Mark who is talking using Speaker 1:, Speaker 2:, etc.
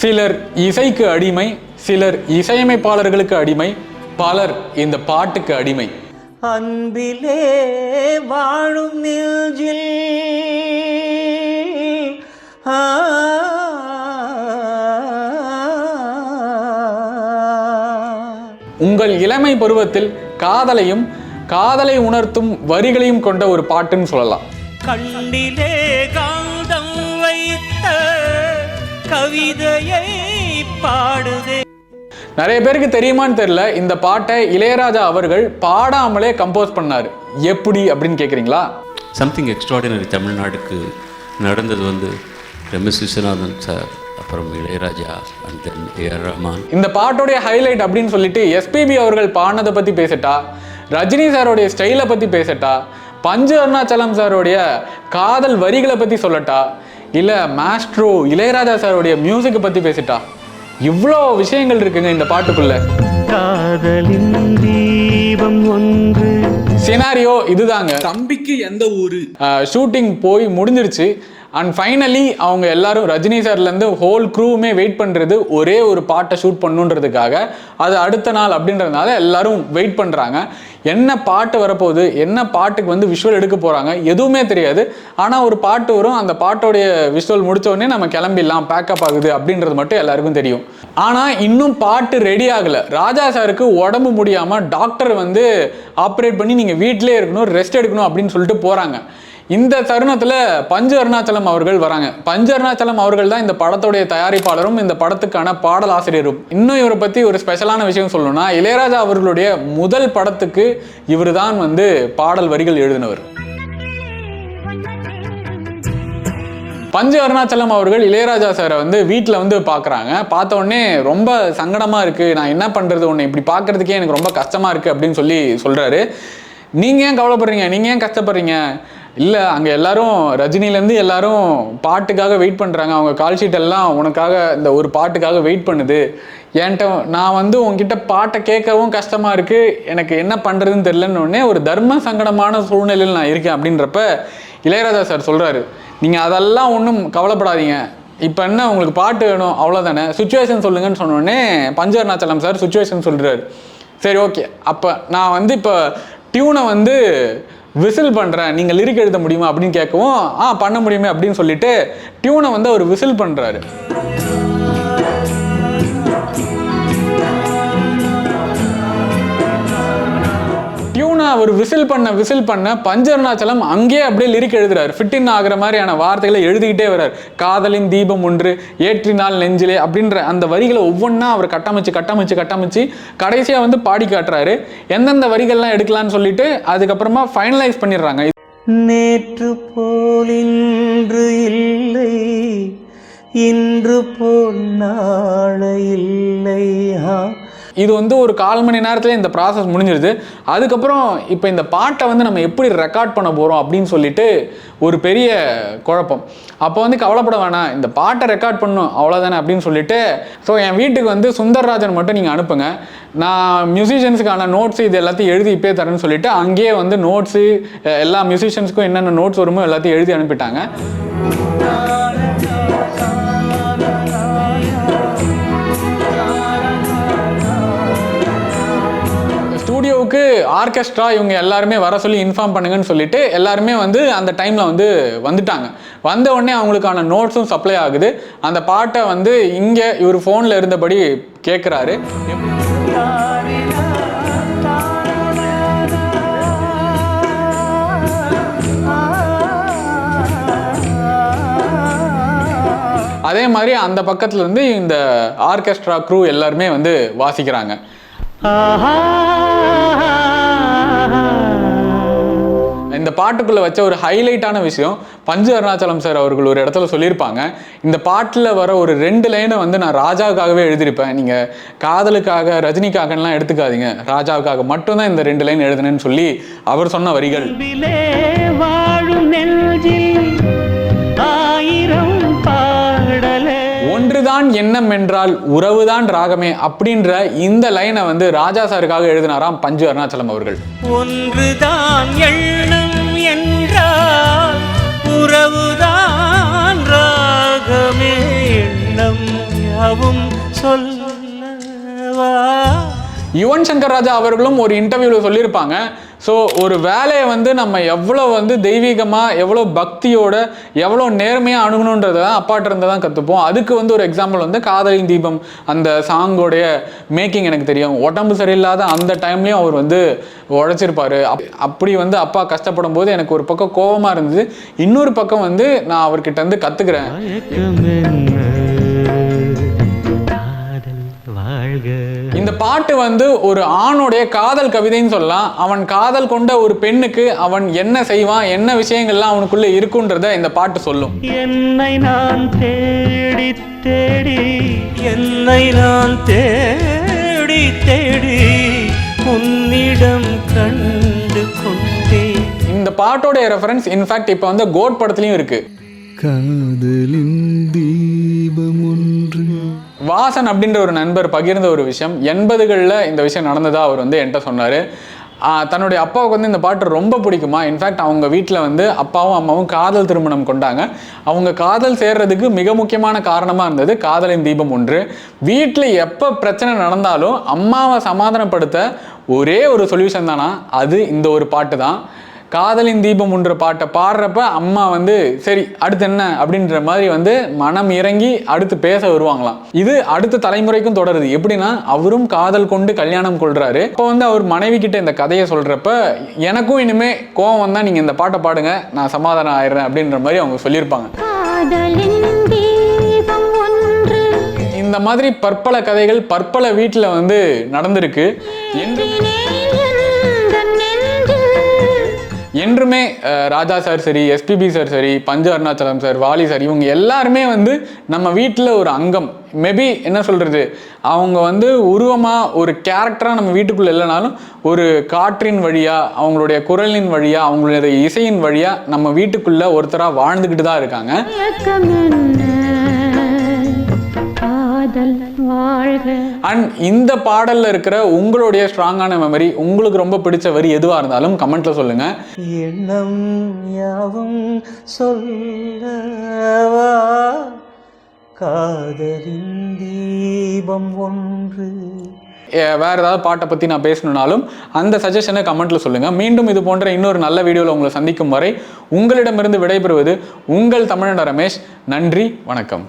Speaker 1: சிலர் இசைக்கு அடிமை சிலர் இசையமைப்பாளர்களுக்கு அடிமை பலர் இந்த பாட்டுக்கு அடிமை.
Speaker 2: அன்பிலே வாழும் நெஞ்சில்
Speaker 1: உங்கள் இளமை பருவத்தில் காதலையும் காதலை உணர்த்தும் வரிகளையும் கொண்ட ஒரு பாட்டுன்னு சொல்லலாம்.
Speaker 2: கண்ணிலே கவிதையை பாடுதே.
Speaker 1: நிறைய பேருக்கு தெரியுமான்னு தெரியல இந்த பாட்டை இளையராஜா அவர்கள் பாடாமலே கம்போஸ் பண்ணாரு. எப்படி அப்படின்னு கேட்குறீங்களா
Speaker 3: சம்திங் எக்ஸ்ட்ராடினரி தமிழ்நாடுக்கு நடந்தது வந்து எம்எஸ் விஸ்வநாதன் சார் அப்புறம் Ilaiyaraaja and then AR Rahman
Speaker 1: இந்த பாட்டோடைய ஹைலைட் அப்படின்னு சொல்லிட்டு எஸ்பிபி அவர்கள் பாடினதை பற்றி பேசட்டா ரஜினி சாரோடைய ஸ்டைலை பற்றி பேசட்டா பஞ்சு அருணாச்சலம் சாரோடைய காதல் வரிகளை பற்றி சொல்லட்டா இல்லை மாஸ்ட்ரோ இளையராஜா சாருடைய மியூசிக்கை பற்றி பேசிட்டா? இவ்வளோ விஷயங்கள் இருக்குங்க இந்த பாட்டுக்குள்ள.
Speaker 2: காதலின் தீபம் ஒன்று
Speaker 1: சினாரியோ இதுதாங்க.
Speaker 4: தம்பிக்கு எந்த ஊரு?
Speaker 1: ஷூட்டிங் போய் முடிஞ்சிருச்சு. அண்ட் ஃபைனலி அவங்க எல்லாரும் ரஜினி சார்லேருந்து ஹோல் க்ரூவுமே வெயிட் பண்ணுறது ஒரே ஒரு பாட்டை ஷூட் பண்ணுன்றதுக்காக. அது அடுத்த நாள் அப்படின்றதுனால எல்லாரும் வெயிட் பண்ணுறாங்க என்ன பாட்டு வரப்போகுது? என்ன பாட்டுக்கு வந்து விஷுவல் எடுக்க போகிறாங்க எதுவுமே தெரியாது. ஆனால் ஒரு பாட்டு வரும். அந்த பாட்டோடைய விஷுவல் முடிச்ச உடனே நம்ம கிளம்பிடலாம் பேக்கப் ஆகுது அப்படின்றது மட்டும் எல்லாருக்கும் தெரியும். ஆனால் இன்னும் பாட்டு ரெடி ஆகலை. ராஜா சாருக்கு உடம்பு முடியாமல் டாக்டர் வந்து ஆப்ரேட் பண்ணி நீங்கள் வீட்டிலே இருக்கணும் ரெஸ்ட் எடுக்கணும் அப்படின்னு சொல்லிட்டு போகிறாங்க இந்த தருணத்தில் பஞ்சு அருணாச்சலம் அவர்கள் வராங்க. பஞ்சு அருணாச்சலம் அவர்கள் தான் இந்த படத்துடைய தயாரிப்பாளரும் இந்த படத்துக்கான பாடல் ஆசிரியரும். இன்னும் இவரை பற்றி ஒரு ஸ்பெஷலான விஷயம் சொல்லணும்னா இளையராஜா அவர்களுடைய முதல் படத்துக்கு இவர் தான் வந்து பாடல் வரிகள் எழுதினவர். பஞ்சு அருணாச்சலம் அவர்கள் இளையராஜா சாரை வந்து வீட்டில் வந்து பார்க்குறாங்க பார்த்த உடனே ரொம்ப சங்கடமாக இருக்குது நான் என்ன பண்ணுறது உன்னை இப்படி பார்க்குறதுக்கே எனக்கு ரொம்ப கஷ்டமாக இருக்குது அப்படின்னு சொல்லி சொல்கிறாரு நீங்கள் ஏன் கவலைப்படுறீங்க? நீங்கள் ஏன் கஷ்டப்படுறீங்க? இல்லை அங்கே எல்லாரும் ரஜினிலேருந்து எல்லாரும் பாட்டுக்காக வெயிட் பண்ணுறாங்க அவங்க கால் ஷீட் எல்லாம் உனக்காக இந்த ஒரு பாட்டுக்காக வெயிட் பண்ணுது. என்கிட்ட நான் வந்து உங்ககிட்ட பாட்டை கேட்கவும் கஷ்டமாக இருக்குது எனக்கு என்ன பண்ணுறதுன்னு தெரிலன்னு ஒரு தர்ம சங்கடமான சூழ்நிலையில் நான் இருக்கேன் அப்படின்றப்ப இளையராஜா சார் சொல்கிறாரு நீங்கள் அதெல்லாம் ஒன்றும் கவலைப்படாதீங்க. இப்போ என்ன உங்களுக்கு பாட்டு வேணும் அவ்வளோதானே சுச்சுவேஷன் சொல்லுங்கன்னு சொன்னோடனே பஞ்சு அருணாச்சலம் சார் சுச்சுவேஷன் சொல்கிறாரு சரி ஓகே அப்போ நான் வந்து இப்போ டியூனை வந்து விசில் பண்ணுறேன் நீங்கள் லிரிக் எழுத முடியுமா அப்படின்னு கேட்கவும் ஆ பண்ண முடியுமே அப்படின்னு சொல்லிட்டு டியூனை வந்து அவர் விசில் பண்ணுறாரு அவர் விசில் பண்ண விசில் பண்ண பஞ்சருணாச்சலம் அங்கேயே அப்படியே லிரிக் எழுதுறாரு. ஃபிட்டின் ஆகிற மாதிரியான வார்த்தைகளை எழுதிக்கிட்டே வர்றார். காதலின் தீபம் ஒன்று ஏற்றினால் நெஞ்சிலே அப்படின்ற அந்த வரிகளை ஒவ்வொன்றா அவர் கட்டமைச்சு கட்டமைச்சு கட்டமைச்சு கடைசியாக வந்து பாடி காட்டுறாரு. எந்தெந்த வரிகள்லாம் எடுக்கலாம்னு சொல்லிட்டு அதுக்கப்புறமா ஃபைனலைஸ் பண்ணிடுறாங்க.
Speaker 2: நேற்று போல் இன்று இல்லை இன்று போல் நாளை இல்லை.
Speaker 1: இது வந்து ஒரு கால் மணி நேரத்தில் இந்த ப்ராசஸ் முடிஞ்சிருது. அதுக்கப்புறம் இப்போ இந்த பாட்டை வந்து நம்ம எப்படி ரெக்கார்ட் பண்ண போகிறோம் அப்படின்னு சொல்லிட்டு ஒரு பெரிய குழப்பம். அப்போ வந்து கவலைப்பட வேணாம். இந்த பாட்டை ரெக்கார்ட் பண்ணும் அவ்வளோதானே அப்படின்னு சொல்லிட்டு ஸோ என் வீட்டுக்கு வந்து சுந்தர்ராஜன் மட்டும் நீங்கள் அனுப்புங்க. நான் மியூசிஷியன்ஸுக்கான நோட்ஸ் இது எல்லாத்தையும் எழுதி இப்பே தரேன்னு சொல்லிட்டு அங்கேயே வந்து நோட்ஸு எல்லா மியூசிஷியன்ஸுக்கும் என்னென்ன நோட்ஸ் வருமோ எல்லாத்தையும் எழுதி அனுப்பிட்டாங்க. ஸ்டூடியோவுக்கு ஆர்கெஸ்ட்ரா இவங்க எல்லாருமே வர சொல்லி இன்ஃபார்ம் பண்ணுங்கன்னு சொல்லிட்டு எல்லாருமே வந்து அந்த டைமில் வந்து வந்துட்டாங்க. வந்த உடனே அவங்களுக்கான நோட்ஸும் சப்ளை ஆகுது. அந்த பாட்டை வந்து இங்கே இவர் ஃபோனில் இருந்தபடி கேட்குறாரு அதே மாதிரி அந்த பக்கத்தில் இருந்து இந்த ஆர்கெஸ்ட்ரா க்ரூ எல்லாருமே வந்து வாசிக்கிறாங்க. இந்த பாட்டுக்குள்ள வச்ச ஒரு ஹைலைட்டான விஷயம் பஞ்சு அருணாச்சலம் சார் அவர்கள் ஒரு இடத்துல சொல்லியிருப்பாங்க. இந்த பாட்டில் வர ஒரு ரெண்டு லைனை வந்து நான் ராஜாவுக்காகவே எழுதியிருப்பேன். நீங்கள் காதலுக்காக ரஜினிக்காகலாம் எடுத்துக்காதீங்க. ராஜாவுக்காக மட்டும்தான் இந்த ரெண்டு லைன் எழுதுனேன்னு சொல்லி அவர் சொன்ன வரிகள்.
Speaker 2: ஆயிரம் பாட
Speaker 1: ஒன்றுதான் எண்ணம் என்றால் உறவுதான் ராகமே அப்படின்ற இந்த லைனை வந்து ராஜா சாருக்காக எழுதினாராம் பஞ்சு அருணாச்சலம் அவர்கள்.
Speaker 2: ஒன்றுதான் எண்ணம் என்றால் உறவுதான் ராகமே எண்ணம் யாவும் சொல்லவா?
Speaker 1: யுவன் சங்கர் ராஜா அவர்களும் ஒரு இன்டர்வியூவில் சொல்லியிருப்பாங்க ஸோ ஒரு வேலையை வந்து நம்ம எவ்வளோ வந்து தெய்வீகமாக எவ்வளோ பக்தியோட எவ்வளோ நேர்மையாக அணுகணுன்றதை தான் அப்பாட்ட இருந்து தான் கற்றுப்போம் அதுக்கு வந்து ஒரு எக்ஸாம்பிள் வந்து காதலின் தீபம் அந்த சாங்கோடைய மேக்கிங் எனக்கு தெரியும். உடம்பு சரியில்லாத அந்த டைம்லேயும் அவர் வந்து உழைச்சிருப்பார். அப்- அப்படி வந்து அப்பா கஷ்டப்படும் போது எனக்கு ஒரு பக்கம் கோபமாக இருந்தது. இன்னொரு பக்கம் வந்து நான் அவர்கிட்ட இருந்து கற்றுக்கிறேன் பாட்டு வந்து ஒரு ஆணுடைய காதல் கவிதைன்னு சொல்லலாம். அவன் காதல் கொண்ட ஒரு பெண்ணுக்கு அவன் என்ன செய்வான் என்ன விஷயங்கள்லாம் அவனுக்குள்ள இருக்குன்றத இந்த பாட்டு சொல்லும்.
Speaker 2: என்னை நான் தேடி தேடி என்னை நான் தேடி தேடி உன்னிடம் கண்டு கொண்டேன்
Speaker 1: இந்த பாட்டோடைய ரெஃபரன்ஸ் இன்ஃபேக்ட் இப்போ வந்து கோட் படத்துலையும் இருக்கு.
Speaker 4: காதலின் தீபம் ஒன்று
Speaker 1: வாசன் அப்படின்ற ஒரு நண்பர் பகிர்ந்த ஒரு விஷயம். எண்பதுகளில் இந்த விஷயம் நடந்ததா அவர் வந்து என்கிட்ட சொன்னார். தன்னுடைய அப்பாவுக்கு வந்து இந்த பாட்டு ரொம்ப பிடிக்குமா? இன்ஃபேக்ட் அவங்க வீட்டில் வந்து அப்பாவும் அம்மாவும் காதல் திருமணம் கொண்டாங்க. அவங்க காதல் சேர்றதுக்கு மிக முக்கியமான காரணமாக இருந்தது காதலின் தீபம் ஒன்று. வீட்டில் எப்போ பிரச்சனை நடந்தாலும் அம்மாவை சமாதானப்படுத்த ஒரே ஒரு சொல்யூஷன் தானா? அது இந்த ஒரு பாட்டு தான். காதலின் தீபம் ஒன்ற பாட்டை பாடுறப்ப அம்மா வந்து சரி அடுத்து என்ன? அப்படின்ற மாதிரி வந்து மனம் இறங்கி அடுத்து பேச வருவாங்களாம். இது அடுத்த தலைமுறைக்கும் தொடருது. எப்படின்னா அவரும் காதல் கொண்டு கல்யாணம் கொள்றாரு. இப்போ வந்து அவர் மனைவி கிட்ட இந்த கதையை சொல்றப்ப எனக்கும் இனிமே கோவம் வந்தா நீங்க இந்த பாட்டை பாடுங்க நான் சமாதானம் ஆயிடுறேன் அப்படின்ற மாதிரி அவங்க சொல்லியிருப்பாங்க. இந்த மாதிரி பற்பல கதைகள் பற்பல வீட்டில் வந்து நடந்திருக்கு. என்று என்றுமே ராஜா சார் சரி எஸ்பிபி சார் சரி பஞ்ச அருணாச்சலம் சார் வாலி சார் இவங்க எல்லாருமே வந்து நம்ம வீட்டில் ஒரு அங்கம். மேபி என்ன சொல்கிறது அவங்க வந்து உருவமாக ஒரு கேரக்டராக நம்ம வீட்டுக்குள்ளே இல்லைனாலும் ஒரு காற்றின் வழியாக அவங்களுடைய குரலின் வழியாக அவங்களுடைய இசையின் வழியாக நம்ம வீட்டுக்குள்ளே ஒருத்தராக வாழ்ந்துக்கிட்டு தான் இருக்காங்க
Speaker 5: காதல் வாழ்க.
Speaker 1: அண்ட் இந்த பாடலில் இருக்கிற உங்களுடைய ஸ்ட்ராங்கான மெமரி உங்களுக்கு ரொம்ப பிடிச்ச வரி எதுவாக இருந்தாலும் கமெண்ட்டில் சொல்லுங்கள்
Speaker 2: எண்ணம் யாவும் சொல்லவா? காதலின் தீபம் ஒன்று.
Speaker 1: வேற ஏதாவது பாட்டை பற்றி நான் பேசணுனாலும் அந்த சஜஷனை கமெண்ட்ல சொல்லுங்க. மீண்டும் இது போன்ற இன்னொரு நல்ல வீடியோவில் உங்களை சந்திக்கும் வரை உங்களிடமிருந்து விடைபெறுவது உங்கள் தமிழன ரமேஷ். நன்றி வணக்கம்.